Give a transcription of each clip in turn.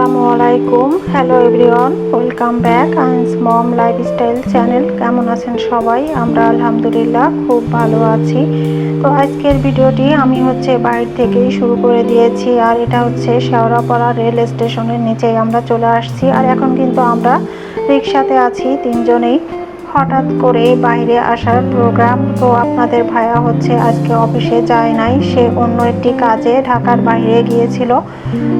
আসসালামু আলাইকুম। Hello everyone welcome back আইন্স মম লাইফস্টাইল চ্যানেল কেমন আছেন সবাই? আমরা আলহামদুলিল্লাহ খুব ভালো আছি। তো আজকের ভিডিওটি আমি হচ্ছে বাইর থেকেই শুরু করে দিয়েছি, আর এটা হচ্ছে শেওড়াপাড়া রেল স্টেশনের নিচেই আমরা চলে আসছি। আর এখন কিন্তু আমরা রিক্সাতে আছি তিনজনেই। হঠাৎ করে বাইরে আসার প্রোগ্রাম তো আপনাদের ভাইয়া হচ্ছে আজকে অফিসে যায় নাই। সে অন্য একটি কাজে ঢাকার বাইরে গিয়েছিল।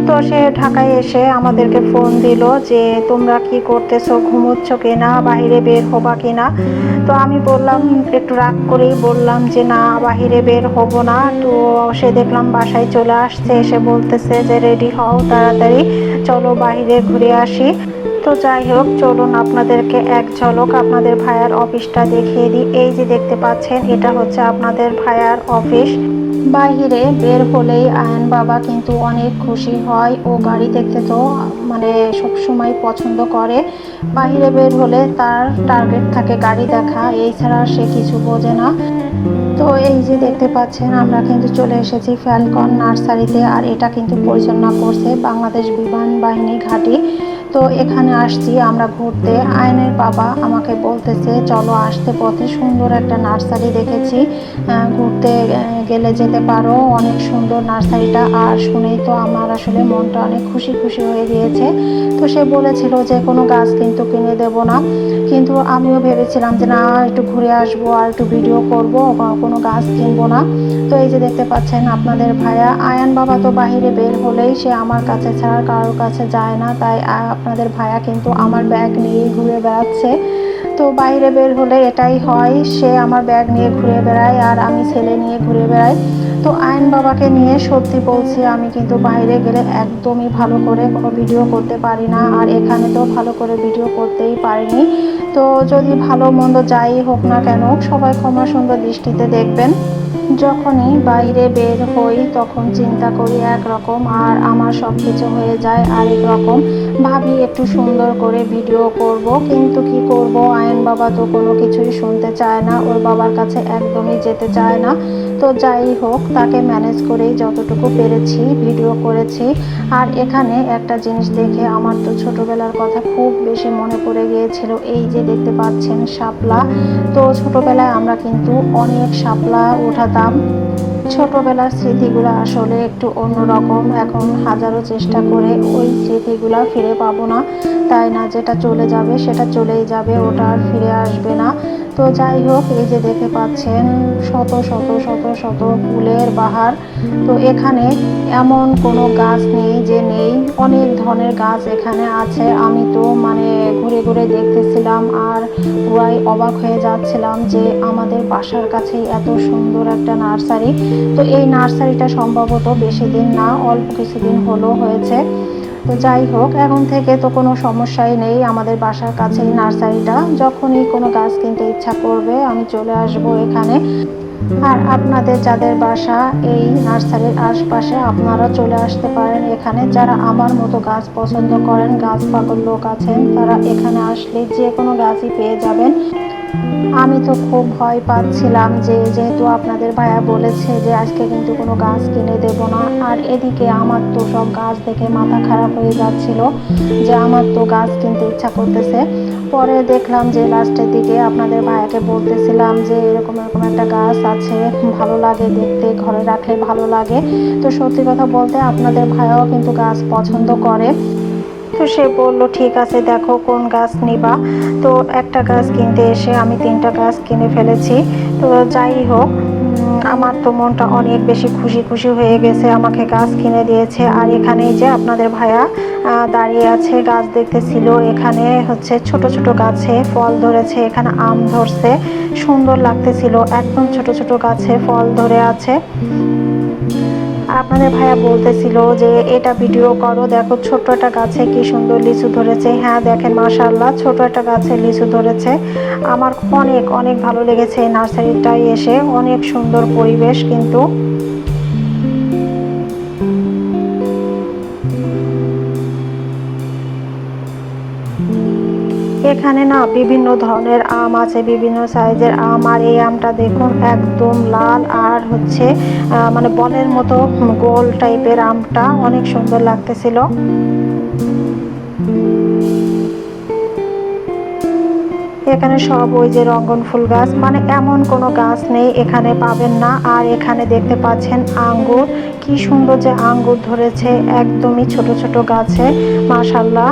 তো সে ঢাকায় এসে আমাদেরকে ফোন দিল যে, তোমরা কি করতেছো? ঘুমোচ্ছ কিনা? বাইরে বের হবা কিনা? তো আমি বললাম, একটু রাগ করেই বললাম যে, না, বাইরে বের হব না। তো সে দেখলাম বাসায় চলে আসছে। এসে বলতেছে যে, রেডি হও তাড়াতাড়ি। চলো বাইরে ঘুরে আসি। তো যাই হোক, চলুন আপনাদেরকে এক ঝলক আপনাদের ভাইয়ার অফিসটা দেখিয়ে দিই। এই যে দেখতে পাচ্ছেন, এটা হচ্ছে আপনাদের ভাইয়ার অফিস। বাহিরে বের হলেই আয়ন বাবা কিন্তু অনেক খুশি হয় ও গাড়ি দেখতে তো মানে সব সময় পছন্দ করে। বাহিরে বের হলে তার টার্গেট থাকে গাড়ি দেখা, এই ছাড়া সে কিছু বোঝে না। তো এই যে দেখতে পাচ্ছেন, আমরা কিন্তু চলে এসেছি ফ্যালকন নার্সারিতে, আর এটা কিন্তু পরিচালনা করছে বাংলাদেশ বিমান বাহিনী ঘাঁটি। তো এখানে আসছি, আমরা ঘুরতে। আয়নের বাবা আমাকে বলতেছে, চলো আসতে, পথে সুন্দর একটা নার্সারি দেখেছি। ঘুরতে গেলে যেতে পারো। অনেক সুন্দর নার্সারিটা। আর শুনেই তো আমার আসলে মনটা অনেক খুশি খুশি হয়ে গিয়েছে। তো সে বলেছিল যে, কোনো গাছ কিন্তু কিনে দেব না। কিন্তু আমিও ভেবেছিলাম যে, না, একটু ঘুরে আসব আর একটু ভিডিও করব। কোনো গাছ কিনবো না। তো এই যে দেখতে পাচ্ছেন আপনাদের ভাইয়া, আয়ান বাবা তো বাহিরে বের হলেই সে আমার কাছে ছাড়া কারোর কাছে যায় না। তাই আপনাদের ভাইয়া কিন্তু আমার ব্যাগ নিয়ে ঘুরে বেড়াচ্ছে। তো বাইরে বের হলে এটাই হয়, সে আমার ব্যাগ নিয়ে ঘুরে বেড়ায় আর আমি ছেলে নিয়ে ঘুরে বেড়াই। তো আয়ন বাবাকে নিয়ে সত্যি বলছি, আমি কিন্তু বাইরে গেলে একদমই ভালো করে ভিডিও করতে পারি না আর এখানে তো ভালো করে ভিডিও করতেই পারিনি। তো যদি ভালো মন্দ যাই হোক না কেন, সবাই ক্ষমা সুন্দর দৃষ্টিতে দেখবেন। যখনই বাইরে বের হই, তখন চিন্তা করি একরকম আর আমার সব কিছু হয়ে যায় আরেক রকম। ভাবি একটু সুন্দর করে ভিডিও করব, কিন্তু কি করব? আয়ন বাবা তো কোনো কিছুই শুনতে চায় না, ওর বাবার কাছে একদমই যেতে চায় না। তো যাই হোক, তাকে ম্যানেজ করেই যতটুকু পেরেছি ভিডিও করেছি। আর এখানে একটা জিনিস দেখে আমার তো ছোটোবেলার কথা খুব বেশি মনে পড়ে গিয়েছিল, এই যে দেখতে পাচ্ছেন শাপলা। তো ছোটোবেলায় আমরা কিন্তু অনেক শাপলা উঠাতাম। ছোটবেলার স্মৃতিগুলো আসলে একটু অন্যরকম। এখন হাজারো চেষ্টা করে ওই স্মৃতিগুলো ফিরে পাবো না। তাই না, যেটা চলে যাবে সেটা চলেই যাবে, ওটা আর ফিরে আসবে না। তো যাই হোক, এই যে দেখতে পাচ্ছেন, শত শত শত শত ফুলের বাহার। তো এখানে এমন কোনো গাছ নেই যে নেই, অনেক ধরনের গাছ এখানে আছে। আমি তো মানে ঘুরে ঘুরে দেখতেছিলাম আর পুরাই অবাক হয়ে যাচ্ছিলাম যে আমাদের বাসার কাছেই এত সুন্দর একটা নার্সারি। তো এই নার্সারিটা সম্ভবত বেশি দিন না, অল্প কিছুদিন হলো হয়েছে। তো যাই হোক, এখন থেকে তো কোনো সমস্যাই নেই। আমাদের বাসার কাছেই নার্সারিটা। যখনই কোনো গাছ কিনতে ইচ্ছা করবে, আমি চলে আসব এখানে। আর আপনাদের যাদের বাসা এই নার্সারির আশপাশে, আপনারা চলে আসতে পারেন এখানে। যারা আমার মতো গাছ পছন্দ করেন, গাছ পাগল লোক আছেন, তারা এখানে আসলে যে কোনো গাছই পেয়ে যাবেন। আমি তো খুব ভয় পাচ্ছিলাম যে, যেহেতু আপনাদের ভাইয়া বলেছে যে, আজকে কিন্তু কোনো গাছ কিনে দেব না। আর এদিকে আমার তো সব গাছ দেখে মাথা খারাপ হয়ে যাচ্ছিল যে, আমার তো গাছ কিনতে ইচ্ছা করতেছে। পরে দেখলাম যে, লাস্টের দিকে আপনাদের ভাইয়াকে বলতেছিলাম যে, এরকম এরকম একটা গাছ আছে, ভালো লাগে দেখতে, ঘরে রাখলে ভালো লাগে। তো সত্যি কথা বলতে আপনাদের ভাইয়াও কিন্তু গাছ পছন্দ করে। তো সে বলল, ঠিক আছে, দেখো কোন গাছ নিবা। তো একটা গাছ কিনতে এসে আমি তিনটা গাছ কিনে ফেলেছি। তো যাই হোক আমার তো মনটা অনেক বেশি খুশি খুশি হয়ে গেছে। আমাকে গাছ কিনে দিয়েছে। আর এখানেই যে আপনাদের ভাইয়া দাঁড়িয়ে আছে, গাছ দেখতেছিল। এখানে হচ্ছে ছোট ছোট গাছে ফল ধরেছে, এখানে আম ধরছে। সুন্দর লাগতেছিল। একদম ছোট ছোট গাছে ফল ধরে আছে। আপনাদের ভাইয়া বলতেছিল যে, এটা ভিডিও করো, দেখো ছোট একটা গাছে কি সুন্দর লিচু ধরেছে। হ্যাঁ দেখেন মাশাল্লাহ ছোট একটা গাছে লিচু ধরেছে। আমার অনেক অনেক ভালো লেগেছে এই এসে, অনেক সুন্দর পরিবেশ কিন্তু। এখানে না বিভিন্ন ধরনের আম আছে, বিভিন্ন সাইজের আম, আর এই আমটা দেখুন একদম লাল আর হচ্ছে মানে বলের মতো গোল টাইপের আমটা। অনেক সুন্দর লাগতেছিল। এখানে সব ওই যে রঙ্গন ফুল গাছ মানে এমন কোনো গাছ নেই এখানে পাবেন না। আর এখানে দেখতে পাচ্ছেন আঙ্গুর, কি সুন্দর যে আঙ্গুর ধরেছে, একদমই ছোট ছোট গাছে মাশাল্লাহ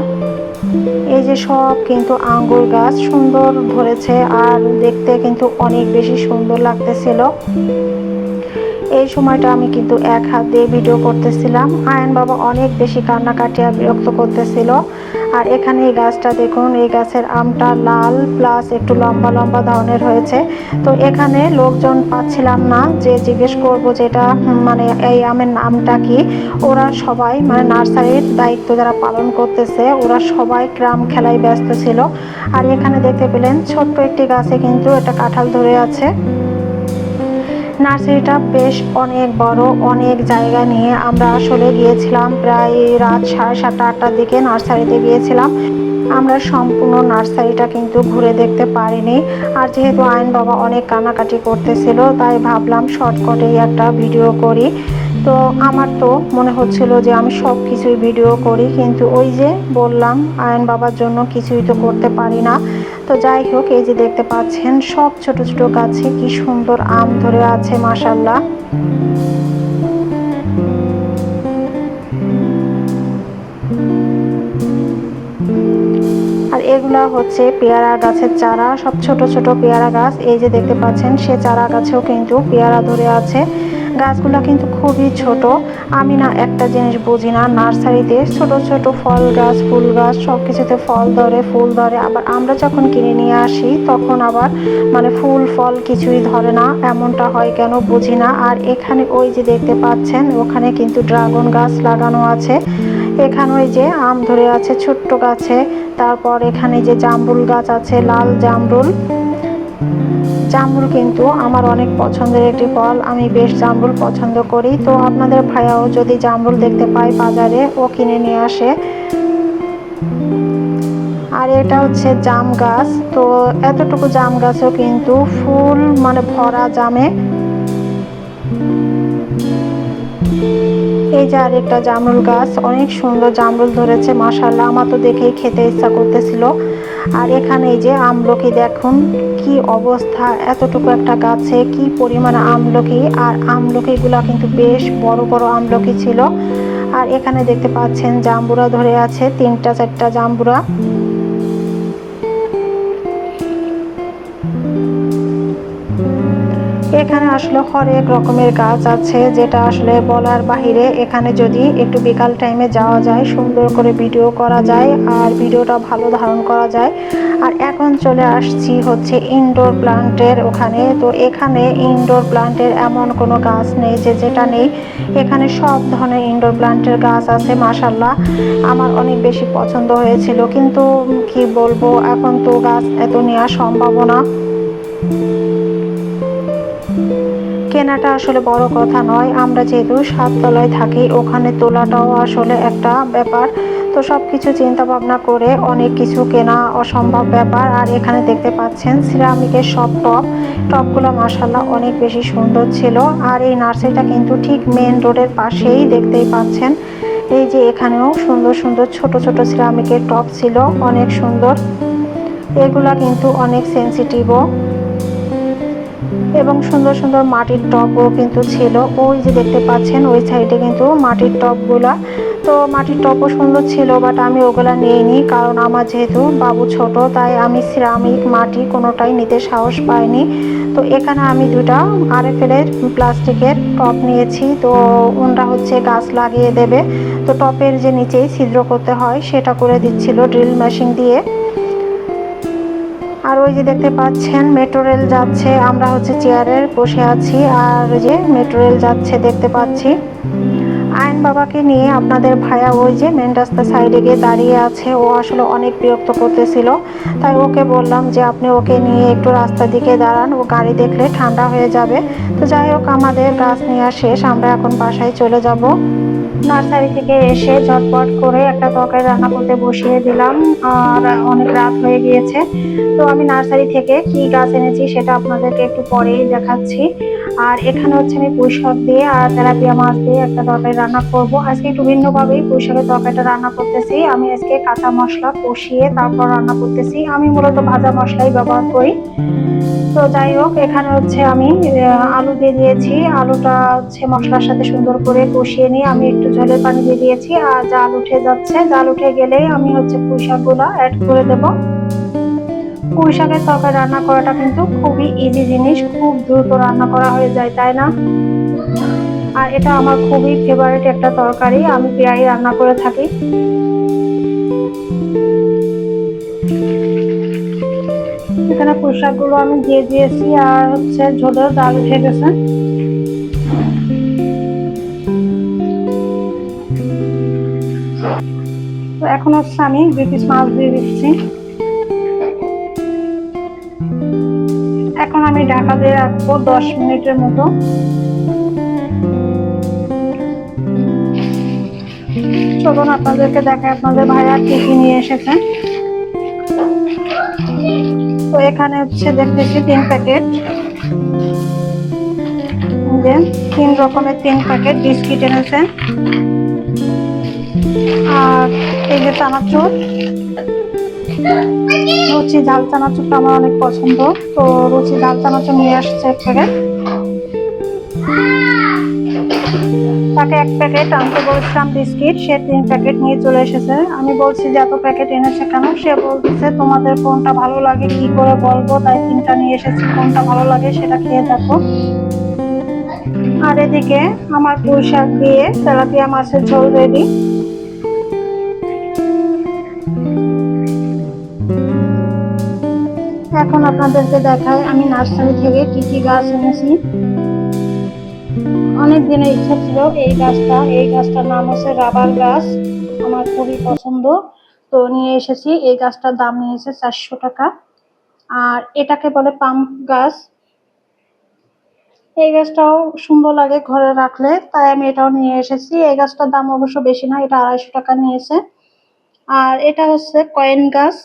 এই যে সব কিন্তু আঙ্গুর গাছ সুন্দর ধরেছে আর দেখতে কিন্তু অনেক বেশি সুন্দর লাগতেছিল। এই সময়টা আমি কিন্তু এক হাত দিয়ে ভিডিও করতেছিলাম। আয়ন বাবা অনেক বেশি কান্নাকাটি আর বিরক্ত করতেছিল। আর এখানে এই গাছটা দেখুন এই গাছের আমটা লাল প্লাস একটু লম্বা লম্বা ধরনের হয়েছে। তো এখানে লোকজন পাচ্ছিলাম না যে জিজ্ঞেস করব যেটা হুম, মানে এই আমের নামটা কি ওরা সবাই মানে নার্সারির দায়িত্ব যারা পালন করতেছে ওরা সবাই গ্রাম খেলায় ব্যস্ত ছিল। আর এখানে দেখতে পেলেন ছোট্ট একটি গাছে কিন্তু একটা কাঁঠাল ধরে আছে। নার্সারিটা বেশ অনেক বড় অনেক জায়গা নিয়ে আমরা আসলে গিয়েছিলাম। প্রায় রাত সাড়ে সাতটা, আটটার দিকে নার্সারিতে গিয়েছিলাম। আমরা সম্পূর্ণ নার্সারিটা কিন্তু ঘুরে দেখতে পারিনি। আর যেহেতু আইন বাবা অনেক কানাকাটি করতেছিল, তাই ভাবলাম শর্টকটেই একটা ভিডিও করি। তো আমার তো মনে হচ্ছিল যে আমি সব কিছুই ভিডিও করি, কিন্তু ওই যে বললাম আয়ন বাবার জন্য কিছুই তো করতে পারি না। তো যাই হোক, এই যে দেখতে পাচ্ছেন, সব ছোট ছোট গাছে কি সুন্দর আম ধরে আছে মাসাল্লাহ এগুলা হচ্ছে পেয়ারা গাছের চারা, সব ছোট ছোট পেয়ারা গাছ। এই যে দেখতে পাচ্ছেন, সে চারা গাছেও কিন্তু পেয়ারা ধরে আছে। গাছগুলো কিন্তু খুবই ছোট। আমি না একটা জিনিস বুঝি না, নার্সারিতে ছোট ছোট ফল গাছ, ফুল গাছ সব কিছুতে ফল ধরে, ফুল ধরে। আবার আমরা যখন কিনে নিয়ে আসি, তখন আবার মানে ফুল, ফল কিছুই ধরে না, এমনটা হয় কেন বুঝি না। আর এখানে ওই যে দেখতে পাচ্ছেন, ওখানে কিন্তু ড্রাগন গাছ লাগানো আছে। এখানে ওই যে আম ধরে আছে ছোট্ট গাছে। তারপর এখানে যে জামরুল গাছ আছে, লাল জামরুল। জামরুল কিন্তু আমার অনেক পছন্দের একটি ফল। আমি বেশ জামরুল পছন্দ করি। তো আপনাদের ভাইয়াও যদি জামরুল দেখতে পায় বাজারে, ও কিনে নিয়ে আসে। আর এটা হচ্ছে জাম গাছ। তো এতটুকু জাম গাছও কিন্তু ফুল মানে ভরা জামে। এই যে আরেকটা জামরুল গাছ, অনেক সুন্দর জামরুল ধরেছে মাশাল্লাহ আমার তো দেখেই খেতে ইচ্ছা করতেছিল। আর এখানে যে আমলকি দেখুন, কি অবস্থা, এতটুকু একটা গাছে কি পরিমাণ আমলকি, আর আমলকিগুলো কিন্তু বেশ বড় বড় আমলকি ছিল। আর এখানে দেখতে পাচ্ছেন জাম্বুরা ধরে আছে, তিনটা চারটা জাম্বুরা। এখানে আসলে হরেক রকমের গাছ আছে, যেটা আসলে বলার বাহিরে এখানে যদি একটু বিকাল টাইমে যাওয়া যায়, সুন্দর করে ভিডিও করা যায় আর ভিডিওটা ভালো ধারণ করা যায়। আর এখন চলে আসছি হচ্ছে ইনডোর প্লান্টের ওখানে। তো এখানে ইনডোর প্লান্টের এমন কোনো গাছ নেই যে যেটা নেই। এখানে সব ধরনের ইনডোর প্লান্টের গাছ আছে মাসাল্লাহ আমার অনেক বেশি পছন্দ হয়েছিল, কিন্তু কি বলব, এখন তো গাছ এত নেওয়া সম্ভব না। কেনাটা আসলে বড় কথা নয়। আমরা যেহেতু সাততলায় থাকি, ওখানে তোলাটাও আসলে একটা ব্যাপার। তো সব কিছু চিন্তা ভাবনা করে অনেক কিছু কেনা অসম্ভব ব্যাপার। আর এখানে দেখতে পাচ্ছেন সিরামিকের সব টপ টপগুলো মাসাল্লাহ অনেক বেশি সুন্দর ছিল। আর এই নার্সারিটা কিন্তু ঠিক মেন রোডের পাশেই দেখতেই পাচ্ছেন। এই যে এখানেও সুন্দর সুন্দর ছোট ছোট সিরামিকের টপ ছিল, অনেক সুন্দর। এগুলা কিন্তু অনেক সেন্সিটিভও এবং সুন্দর সুন্দর মাটির টবও কিন্তু ছিল। ওই যে দেখতে পাচ্ছেন, ওই সাইডে কিন্তু মাটির টবগুলা। তো মাটির টবও সুন্দর ছিল বাট আমি ওগুলা নিইনি কারণ আমার যেহেতু বাবু ছোট, তাই আমি সিরামিক মাটি কোনোটাই নিতে সাহস পাইনি। তো এখানে আমি দুটা আরএফএলের প্লাস্টিকের টপ নিয়েছি। তো ওনরা হচ্ছে গাছ লাগিয়ে দেবে। তো টপের যে নিচেই ছিদ্র করতে হয়, সেটা করে দিচ্ছিল ড্রিল মেশিন দিয়ে। আর ওই যে দেখতে পাচ্ছেন মেট্রো রেল যাচ্ছে। আমরা হচ্ছে চেয়ারে বসে আছি, আর ওই যে মেট্রো রেল যাচ্ছে দেখতে পাচ্ছি। আইন বাবাকে নিয়ে আপনাদের ভাইয়া ওই যে মেন রাস্তা সাইডে গিয়ে দাঁড়িয়ে আছে। ও আসলে অনেক বিরক্ত করতেছিল। তাই ওকে বললাম যে, আপনি ওকে নিয়ে একটু রাস্তার দিকে দাঁড়ান। ও গাড়ি দেখলে ঠান্ডা হয়ে যাবে। তো যাই হোক, আমাদের গাছ নেওয়া শেষ। আমরা এখন বাসায় চলে যাব। নার্সারি থেকে এসে ঝটপট করে একটা তরকারি রান্না করতে বসিয়ে দিলাম, আর অনেক রাত হয়ে গিয়েছে। তো আমি নার্সারি থেকে কি গাছ এনেছি সেটা আপনাদেরকে একটু পরেই দেখাচ্ছি। আর এখানে হচ্ছে আমি পুঁই শাক দিয়ে আর তেলাপিয়া মাছ দিয়ে একটা তরকারি রান্না করব। আজকে একটু ভিন্নভাবেই পুঁই শাকের তরকারিটা রান্না করতেছি। আমি আজকে কাঁচা মশলা কষিয়ে তারপর রান্না করতেছি। আমি মূলত ভাজা মশলাই ব্যবহার করি। তো যাই হোক, এখানে হচ্ছে আমি আলু দিয়ে দিয়েছি। আলুটা হচ্ছে মশলার সাথে সুন্দর করে কষিয়ে নিয়ে আমি একটু জলের পানি দিয়ে দিয়েছি। আর জাল উঠে যাচ্ছে। জাল উঠে গেলেই আমি হচ্ছে পুঁই শাকগুলো অ্যাড করে দেব। পুঁই শাকের তরকারি রান্না করাটা কিন্তু খুবই ইজি জিনিস, খুব দ্রুত রান্না করা হয়ে যায়, তাই না? আর এটা আমার খুবই ফেভারিট একটা তরকারি, আমি প্রায়ই রান্না করে থাকি। এখানে পোশাকগুলো আমি দিয়ে দিয়েছি, আর হচ্ছে ঝোলেও ডাল উঠে গেছে। তো এখন হচ্ছে আমি দুই পিস মাছ দিয়ে দিচ্ছি। আমি ঢাকা দিয়ে রাখব দশ মিনিটের মতো। চলুন আপনাদেরকে দেখায় আপনাদের ভাইয়া কি কি নিয়ে এসেছে। তো এখানে হচ্ছে দেখতেছি তিন প্যাকেট। যে তিন রকমের তিন প্যাকেট বিস্কিট এনেছে। আর এই যে রুচি ঝাল চানাচুরটা আমার অনেক পছন্দ। তো রুচি ঝাল চানাচুর নিয়ে আসছে এক প্যাকেট তাকে এক প্যাকেট আনতে বলছিলাম বিস্কিট, সে তিন প্যাকেট নিয়ে চলে এসেছে। আমি বলছি, যে এত প্যাকেট এনেছে কেন? সে বলতেছে, তোমাদের কোনটা ভালো লাগে, কি করে বলব? তাই তিনটা নিয়ে এসেছি, কোনটা ভালো লাগে সেটা খেয়ে দেখো। আর এদিকে আমার পুঁই শাক দিয়ে তেলাপিয়া মাছের ঝোল রেডি এখন আপনাদেরকে দেখায় আমি নার্সারি থেকে কি কি গাছ এনেছি। অনেক দিনের ইচ্ছা ছিল এই গাছটা। এই গাছটার নাম হচ্ছে রাবার গাছ, আমার খুবই পছন্দ। তো নিয়ে এসেছি, এই গাছটার দাম নিয়েছে চারশো টাকা। আর এটাকে বলে পাম্প গাছ। এই গাছটাও সুন্দর লাগে ঘরে রাখলে, তাই আমি এটাও নিয়ে এসেছি। এই গাছটার দাম অবশ্য বেশি না, এটা আড়াইশো টাকা নিয়েছে। আর এটা হচ্ছে কয়েন গাছ।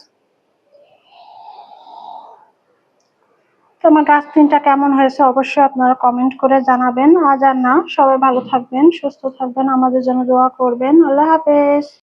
তোমার গাছ তিনটা কেমন হয়েছে অবশ্যই আপনারা কমেন্ট করে জানাবেন। আজ আর না, সবাই ভালো থাকবেন, সুস্থ থাকবেন, আমাদের জন্য দোয়া করবেন। আল্লাহ হাফেজ।